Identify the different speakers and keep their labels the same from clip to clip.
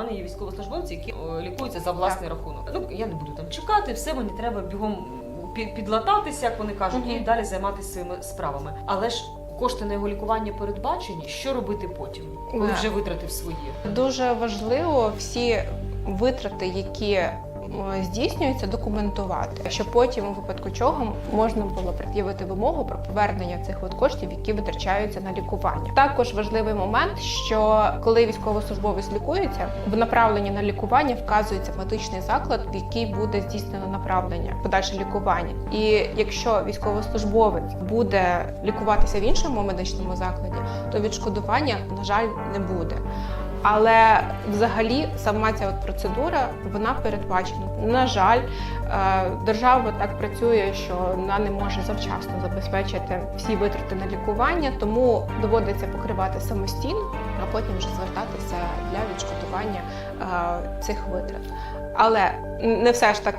Speaker 1: мене є військовослужбовці, які лікуються за власний рахунок. Ну я не буду там чекати, все мені треба бігом підлататися, як вони кажуть, і далі займатися своїми справами. Але ж кошти на його лікування передбачені. Що робити потім, коли вже витратив свої?
Speaker 2: Дуже важливо всі витрати, які е, здійснюються, документувати, щоб потім, у випадку чого, можна було пред'явити вимогу про повернення цих от коштів, які витрачаються на лікування. Також важливий момент, що коли військовослужбовець лікується, в направленні на лікування вказується медичний заклад, в який буде здійснено направлення, подальше лікування. І якщо військовослужбовець буде лікуватися в іншому медичному закладі, то відшкодування, на жаль, не буде. Але взагалі сама ця от процедура вона передбачена. На жаль, е, держава так працює, що вона не може завчасно забезпечити всі витрати на лікування, тому доводиться покривати самостійно, а потім вже звертатися для відшкодування е, цих витрат. Але не все ж так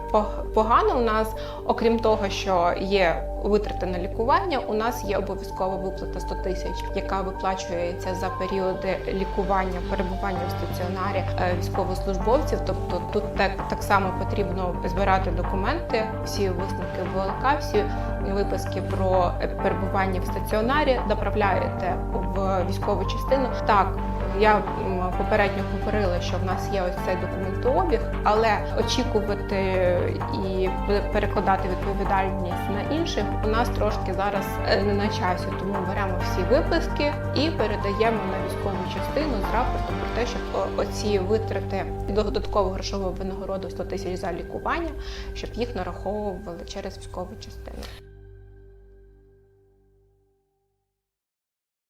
Speaker 2: погано. У нас, окрім того, що є витрати на лікування, у нас є обов'язкова виплата 100 тисяч, яка виплачується за періоди лікування, перебування в стаціонарі е, військовослужбовців. Тобто тут так, так само потрібно збирати документи, всі висновки ВЛК, всі виписки про е, перебування в стаціонарі, доправляєте в військову частину. Так, я попередньо говорила, що в нас є ось цей документообіг, але очікувати і перекладати відповідальність на інших у нас трошки зараз е, не на часі. Тому беремо всі виписки і передаємо на військову частину з рапортом про те, щоб оці витрати додаткову грошову винагороду 100 тисяч за лікування, щоб їх нараховували через військову частину.